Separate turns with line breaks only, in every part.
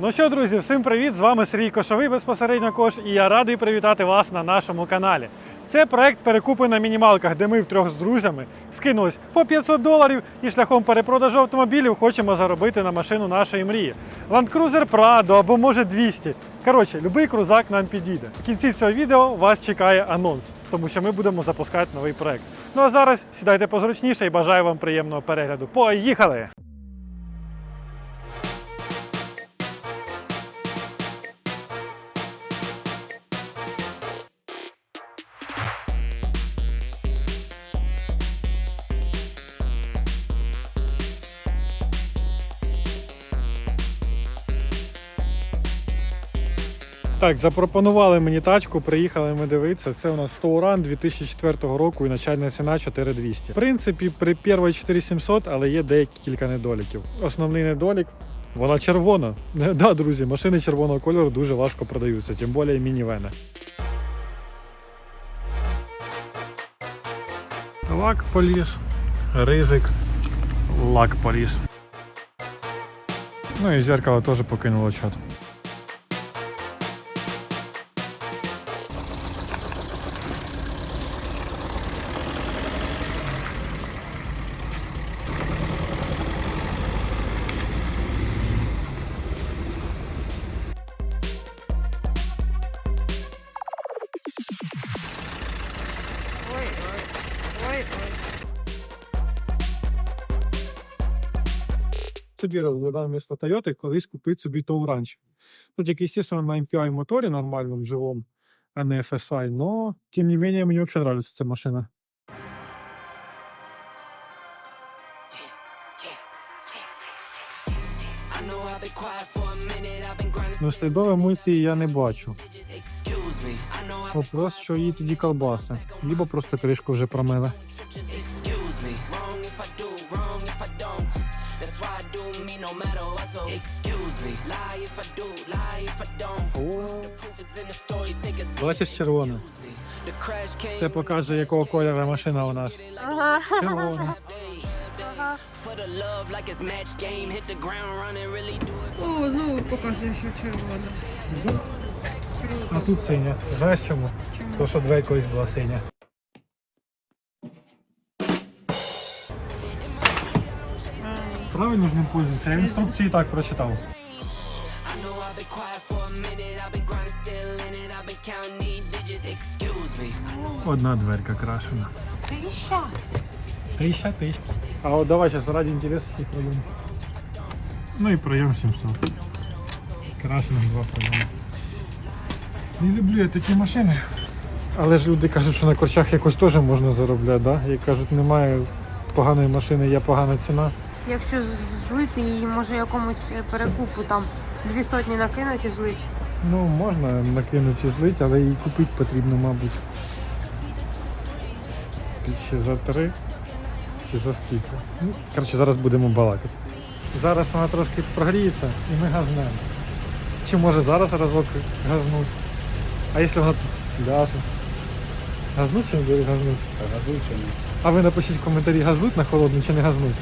Ну що, друзі, всім привіт! З вами Сергій Кошовий, безпосередньо Кош, і я радий привітати вас на нашому каналі. Це проект перекупи на мінімалках, де ми втрьох з друзями скинулись по 500 доларів і шляхом перепродажу автомобілів хочемо заробити на машину нашої мрії. Land Cruiser Prado або може 200. Коротше, будь-який крузак нам підійде. В кінці цього відео вас чекає анонс, тому що ми будемо запускати новий проект. Ну а зараз сідайте позручніше і бажаю вам приємного перегляду. Поїхали! Так, запропонували мені тачку, приїхали ми дивитися. Це у нас Тауран 2004 року і начальна ціна 4200. В принципі, при першій 4700, але є декілька недоліків. Основний недолік. Вона червона. Да, друзі, машини червоного кольору дуже важко продаються, тим більше мінівени. Лак поліз, ризик, лак поліз. Ну і зеркало теж покинуло чат. Собі розглядав місто Тойоти, колись купити собі Touranчик. Ну, тільки, звісно, на MPI моторі нормальному, живому, а не FSI, но, тим не менее, мені взагалі подобається ця машина. Ну, слідові мисії я не бачу. Вопрос, що її тоді колбаси. Либо просто кришку вже промили.
Matter what. So excuse me. Lie if I do, lie if I don't. The Proof is in the story, take a.
Бачиш червоне.
The
Це показує, якого кольору машина у нас.
Ага.
Червона.
for the love like it's match game. Hit the ground running, really do it.
О, знову показує, що червона.
А тут синя. Знаєш чому? Чому? Тому що дверь колись була синя. Правильно ж ним пользуються. Я інструкції так прочитав. Одна дверка крашена.
Тища.
Тисяча тисяч. А от давай зараз раді інтересу і проєм. Ну і проєм 700. Крашених два проєми. Не люблю я такі машини. Але ж люди кажуть, що на корчах якось теж можна заробляти, да? Як кажуть, немає поганої машини, є погана ціна.
Якщо злити її, може якомусь перекупу там дві сотні накинуть і злить.
Ну, можна накинути і злити, але її купити потрібно, мабуть. Чи за три, чи за скільки. Ну, коротше, зараз будемо балакати. Зараз вона трошки прогріється і ми газнемо. Чи може зараз разок газнуть? А якщо вона тут ляже? Газнуть чи не буде газнуть? Газнуть чи ні? А ви напишіть в коментарі, газнуть на холодну чи не газнуть?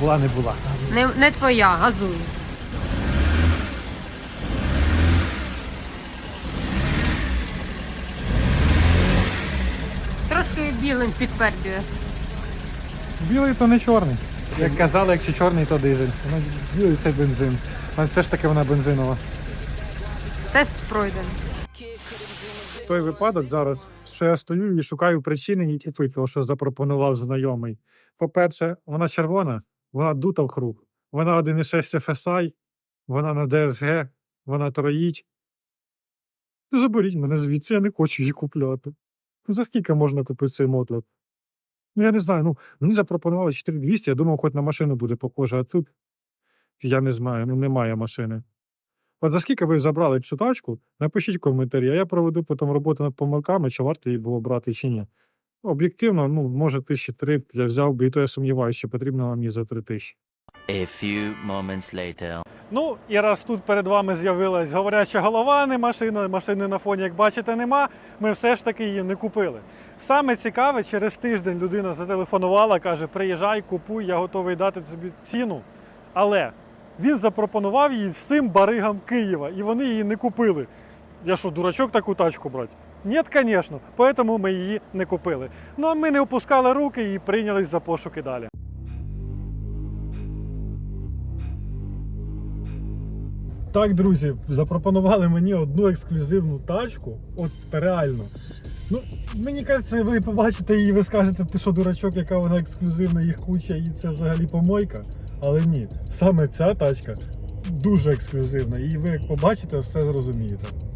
Була не була.
Не, не твоя, газуй. Трошки білим підпердює.
Білий то не чорний. Як казали, якщо чорний, то дизель. Ну, білий це бензин. А все ж таки вона бензинова.
Тест пройден.
Той випадок зараз, що я стою і шукаю причини її купити, що запропонував знайомий. По-перше, вона червона, вона дута в круг. Вона 1,6 FSI, вона на DSG, вона троїть. Ну, Заберіть мене звідси, я не хочу її купляти. Ну, за скільки можна купити цей мотлок? Ну, я не знаю. Ну, мені запропонували 4200, я думав, хоч на машину буде похоже, а тут я не знаю, ну немає машини. От за скільки ви забрали цю тачку, напишіть коментарі, а я проведу потім роботу над помилками, чи варто її було брати, чи ні. Об'єктивно, ну, може, тисячі три я взяв би, і то я сумніваюся, що потрібно вам її за три тисячі.
A few moments later.
Ну, і раз тут перед вами з'явилась говоряча голова, не машина, машини на фоні, як бачите, нема, ми все ж таки її не купили. Саме цікаве, через тиждень людина зателефонувала, каже: приїжджай, купуй, я готовий дати тобі ціну. Але він запропонував її всім баригам Києва, і вони її не купили. Я що, дурачок таку тачку брати? Ні, звісно, тому ми її не купили. Ну а ми не опускали руки і прийнялись за пошуки далі. Так, друзі, запропонували мені одну ексклюзивну тачку. От реально. Ну, мені кажеться, ви побачите її, ви скажете, ти що дурачок, яка вона ексклюзивна, їх куча, і це взагалі помойка. Але ні, саме ця тачка дуже ексклюзивна. І ви як побачите, все зрозумієте.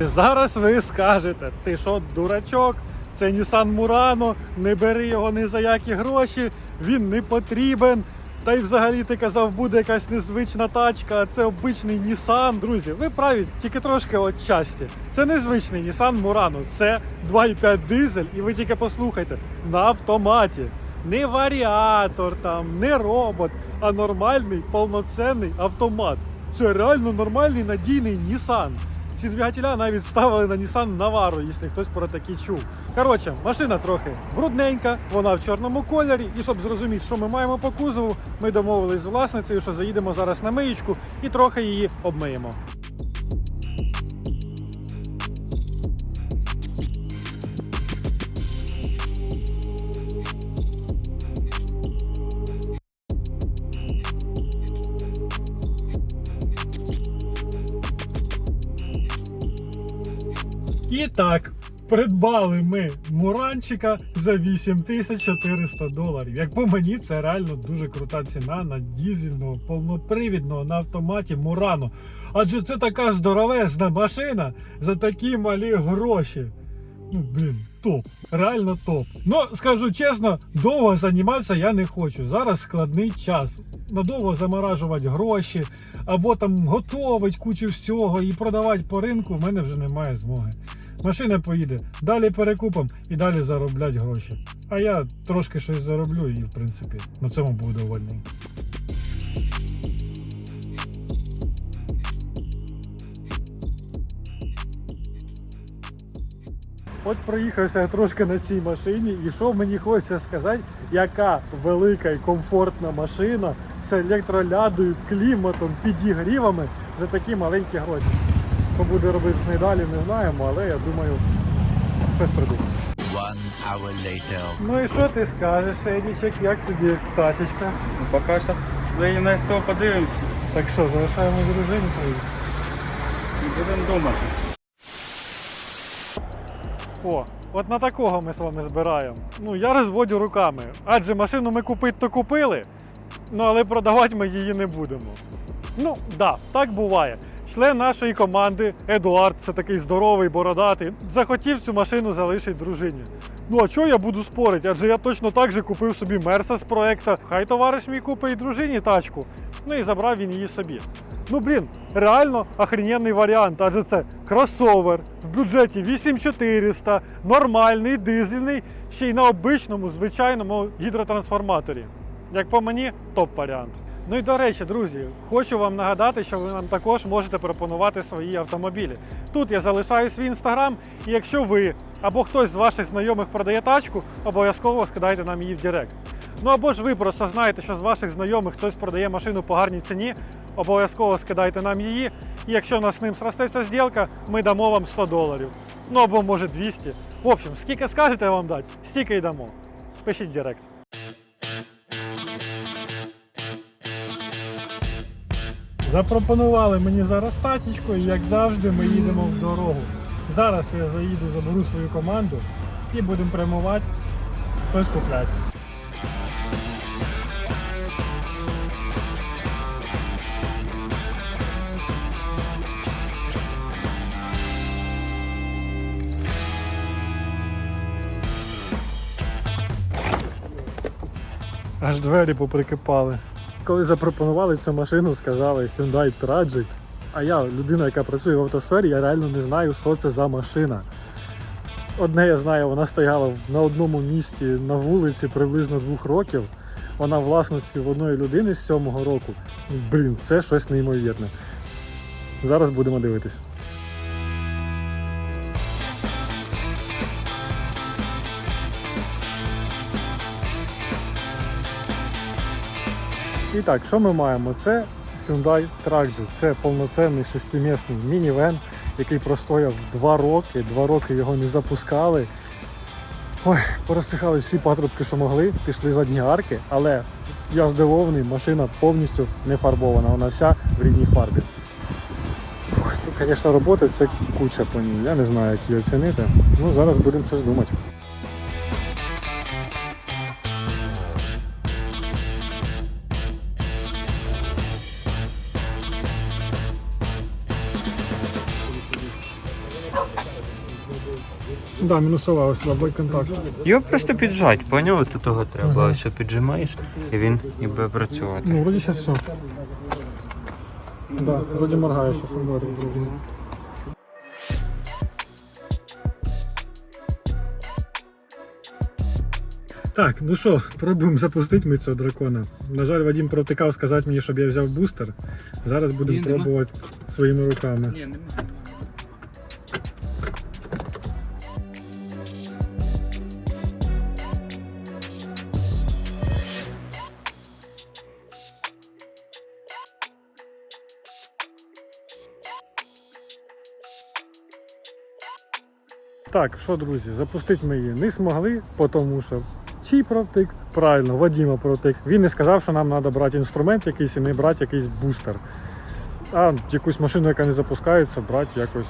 Зараз ви скажете, ти що, дурачок? Це Nissan Murano, не бери його ні за які гроші, він не потрібен. Та й взагалі ти казав, буде якась незвична тачка, а це обичний Nissan. Друзі, ви праві, тільки трошки от щастя. Це незвичний Nissan Murano, це 2,5 дизель, і ви тільки послухайте, на автоматі. Не варіатор там, не робот, а нормальний повноцінний автомат. Це реально нормальний надійний Nissan. Ці двигателя навіть ставили на Nissan Navaro, якщо хтось про такі чув. Коротше, машина трохи брудненька, вона в чорному кольорі. І щоб зрозуміти, що ми маємо по кузову, ми домовились з власницею, що заїдемо зараз на миєчку і трохи її обмиємо. І так, придбали ми муранчика за 8400 доларів. Як по мені, це реально дуже крута ціна на дізельного, повнопривідного на автоматі Мурану. Адже це така здоровезна машина за такі малі гроші. Ну, блін, топ, реально топ. Ну, скажу чесно, довго займатися я не хочу. Зараз складний час. Надовго заморажувати гроші, або там готовить кучу всього і продавати по ринку в мене вже немає змоги. Машина поїде, далі перекупом і далі зароблять гроші. А я трошки щось зароблю і, в принципі, на цьому буду довольний. От проїхався трошки на цій машині, і що мені хочеться сказати, яка велика і комфортна машина з електролядою, кліматом, підігрівами за такі маленькі гроші. Що буде робити з нею далі, не знаємо, але я думаю, щось придумаємо. Ну і що ти скажеш, Едічек, як тобі тачечка?
Ну, Поки зараз заїдемо на СТО, подивимося
Так що, залишаємо дружині твою?
будемо думати.
О, от на такого ми з вами збираємо. Ну, я розводю руками. Адже машину ми купити то купили, ну але продавати ми її не будемо. Ну, да, так буває. Член нашої команди Едуард, це такий здоровий, бородатий, захотів цю машину залишити дружині. Ну а чого я буду спорити? Адже я точно так же купив собі Мерса з проекта. Хай товариш мій купить дружині тачку. Ну і забрав він її собі. Ну блін, реально охрененний варіант, адже це кросовер в бюджеті 8400, нормальний, дизельний, ще й на обичному звичайному гідротрансформаторі. Як по мені, топ варіант. Ну і до речі, друзі, хочу вам нагадати, що ви нам також можете пропонувати свої автомобілі. Тут я залишаю свій інстаграм, і якщо ви або хтось з ваших знайомих продає тачку, обов'язково скидайте нам її в Директ. Ну або ж ви просто знаєте, що з ваших знайомих хтось продає машину по гарній ціні, обов'язково скидайте нам її. І якщо у нас з ним сростеться зділка, ми дамо вам 100 доларів. Ну або може 200. В общем, скільки скажете вам дати, стільки й дамо. Пишіть Директ. Запропонували мені зараз тачечку, і як завжди, ми їдемо в дорогу. Зараз я заїду, заберу свою команду і будемо прямувати, щось купляти. Аж двері поприкипали. Коли запропонували цю машину, сказали Hyundai Tragic. А я, людина, яка працює в автосфері, я реально не знаю, що це за машина. Одне я знаю, вона стояла на одному місці на вулиці приблизно двох років. Вона власності в одної людини з сьомого року. Блін, це щось неймовірне. Зараз будемо дивитись. І так, що ми маємо? Це Hyundai Traxxas. Це повноцінний шестимісний мінівен, який простояв два роки. Два роки його не запускали. Ой, порозсихали всі патрубки, що могли, пішли задні арки, але я здивований, машина повністю не фарбована, вона вся в рідній фарбі. Тут, звісно, роботи це куча по ній. Я не знаю, як її оцінити. Ну, зараз будемо щось думати. Да, мінусова ось слабий контакт.
Його просто піджать, поняв? Тут того треба. Ось піджимаєш, і він і буде працювати.
Ну, вроді зараз все. Да, вроді моргає, зараз він буде вроді. Так, ну що, пробуємо запустити ми цього дракона. На жаль, Вадим провтикав сказати мені, щоб я взяв бустер. Зараз будемо пробувати своїми руками.
Ні,
Так, що, друзі, запустити ми її не змогли, тому що чий провтик? Правильно, Вадима провтик. Він не сказав, що нам треба брати інструмент якийсь і не брати якийсь бустер. А якусь машину, яка не запускається, брати якось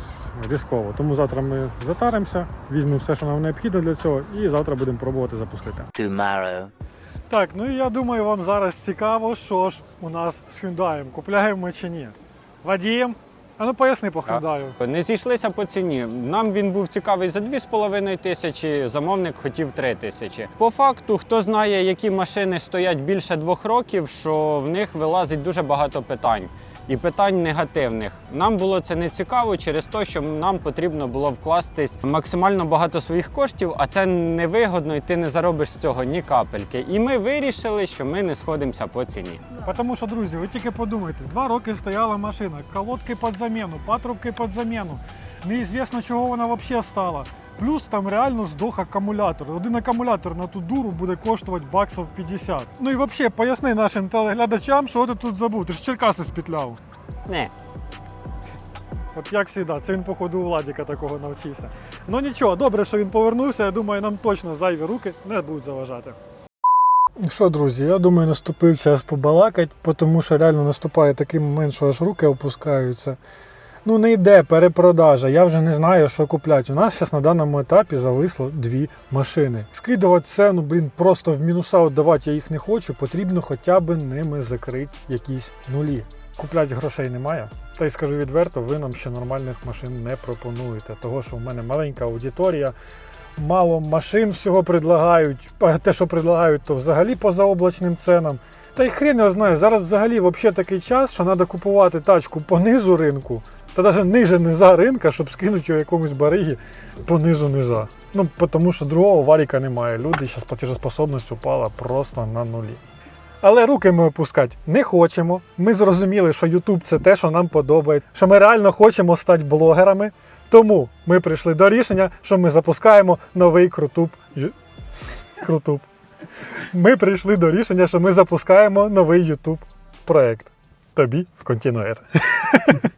різково. Тому завтра ми затаримося, візьмемо все, що нам необхідно для цього, і завтра будемо пробувати запустити.
Tomorrow.
Так, ну і я думаю, вам зараз цікаво, що ж у нас з Hyundai. Купляємо ми чи ні. Вадим, а ну поясни по Хендаю.
Не зійшлися по ціні. Нам він був цікавий за 2,5 тисячі, замовник хотів 3 тисячі. По факту, хто знає, які машини стоять більше двох років, що в них вилазить дуже багато питань. І питань негативних. Нам було це не цікаво через те, що нам потрібно було вкластись максимально багато своїх коштів, а це невигодно, і ти не заробиш з цього ні капельки. І ми вирішили, що ми не сходимося по ціні.
Тому що, друзі, ви тільки подумайте, два роки стояла машина, колодки під заміну, патрубки під заміну. Неізвісно, чого вона взагалі стала. Плюс там реально здох акумулятор. Один акумулятор на ту дуру буде коштувати баксів 50. Ну і взагалі поясни нашим телеглядачам, що ти тут забув. Ти ж Черкаси спітляв.
Не.
От як завжди, це він, походу, у Владіка такого навчився. Ну нічого, добре, що він повернувся. Я думаю, нам точно зайві руки не будуть заважати. Ну Що, друзі, я думаю, наступив час побалакати, тому що реально наступає такий момент, що аж руки опускаються. Ну, не йде перепродажа, я вже не знаю, що купляти. У нас зараз на даному етапі зависло дві машини. Скидувати це, ну блін, просто в мінуса віддавати я їх не хочу, потрібно хоча б ними закрити якісь нулі. Купляти грошей немає. Та й скажу відверто, ви нам ще нормальних машин не пропонуєте. Того, що в мене маленька аудиторія, мало машин всього предлагають. Те, що предлагають, то взагалі по заоблачним ценам. Та й хрен його знає, зараз взагалі взагалі такий час, що треба купувати тачку по низу ринку, та навіть ниже низа ринка, щоб скинути його якомусь баригі по низу низа. Ну, тому що другого варіка немає. Люди зараз платежеспособність упала просто на нулі. Але руки ми опускати не хочемо. Ми зрозуміли, що YouTube це те, що нам подобається, що ми реально хочемо стати блогерами. Тому ми прийшли до рішення, що ми запускаємо новий крутуб. Крутуб. Ми прийшли до рішення, що ми запускаємо новий YouTube проект. Тобі в континуер.